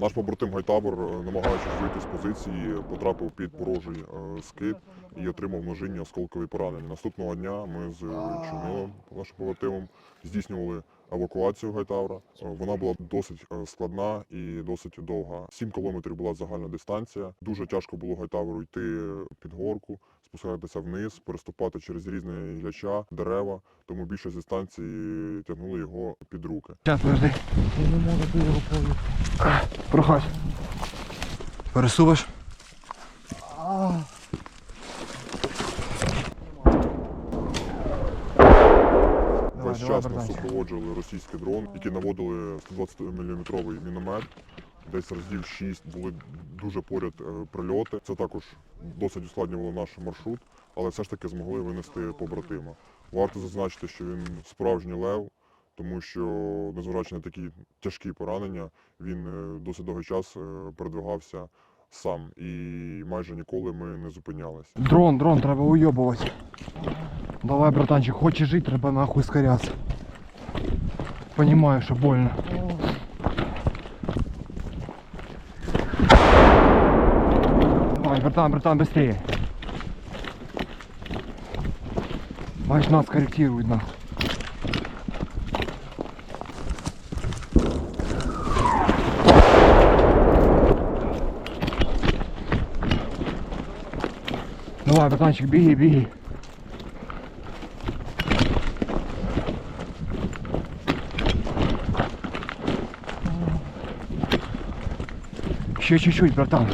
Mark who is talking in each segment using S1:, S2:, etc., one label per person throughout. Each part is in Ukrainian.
S1: Наш побратим Гайтабор, е, намагаючись вийти з позиції, потрапив під ворожий е, скид і отримав множинні осколкові поранення. Наступного дня ми з Чорнилом, нашим побратимом, здійснювали евакуацію Гайтавра. Е, Вона була досить е, складна і досить довга. Сім кілометрів була загальна дистанція. Дуже тяжко було Гайтавру йти під горку, спускатися вниз, переступати через різні гіляча, дерева. Тому більше дистанції тягнули його під руки.
S2: Я не можу.
S3: Проходь. Пересуваєш? Братанчик.
S1: супроводжували російський дрон, які наводили 120 мм міномет. Десь разів 6 були дуже поряд е, прильоти. Це також досить ускладнювало наш маршрут, але все ж таки змогли винести побратима. Варто зазначити, що він справжній лев, тому що, незважаючи на такі тяжкі поранення, він е, досить довгий час е, передвигався сам і майже ніколи ми не зупинялися.
S3: Дрон, дрон, треба уйобувати. Давай, братанчик, хочеш жити, треба нахуй скорятися. Понимаю, що больно. Давай, братан, братан, быстрее. Бачиш, нас корректирует нахуй. Давай, братанчик, беги, беги. Еще чуть-чуть, братан.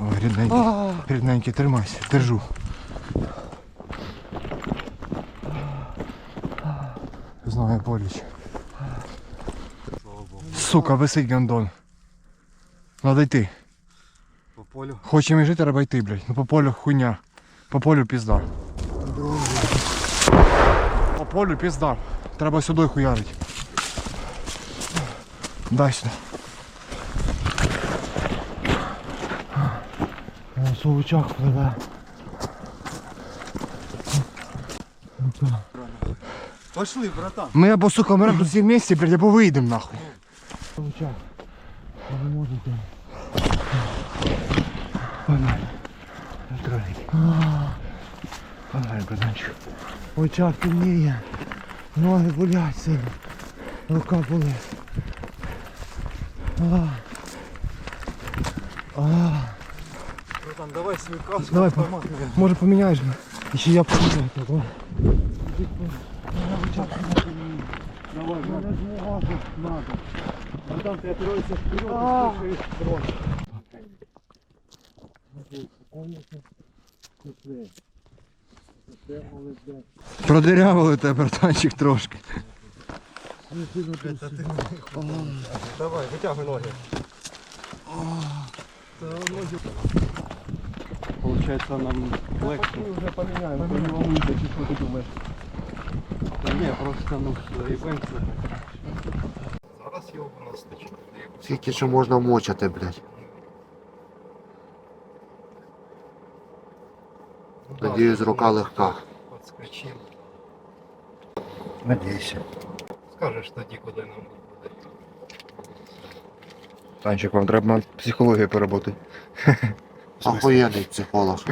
S3: Ой, рідненький, рідненький, тримайся, держу. Знаю, боліч. Сука, висить гандон. Надо йти.
S2: По полю.
S3: Хочемо жити, треба йти, блядь. Ну по полю хуйня. По полю пізда. По полю пізда. Треба сюди хуярить. Дай сюди.
S2: О, совучак пливе. Пошли, братан.
S3: Ми або, сука, ми тут всі вместе, блядь, або вийдемо нахуй.
S2: Совучак. Не можу йти.
S3: Погнали. Здравий. Погнали, братанчик.
S2: Очах темніє. Ноги болять сильно. Рука болить.
S4: Братан, давай свою каску.
S3: Давай, по- може поміняєш? мене?
S2: Ще я помню. Давай.
S4: Давай,
S2: Я не зможу. Надо.
S4: Братан, ты опираешься вперед
S2: А.
S4: и слушаешь дрон.
S3: Продирявили тебе, братанчик, трошки.
S4: Давай, вытягивай ноги. Получается нам легче.
S2: Вже поміняємо.
S4: Мы не волнуйся, чи что ты думаешь. Да не, просто ну івент це. Зараз його у нас стачить.
S5: Скільки ще можна мочати, блядь? Надіюсь, рука легка.
S4: Подскочив.
S5: Надіюся.
S4: Скажеш тоді, куди нам буде.
S6: Танчик, вам треба психологію переробити.
S5: Охуєнний психолог.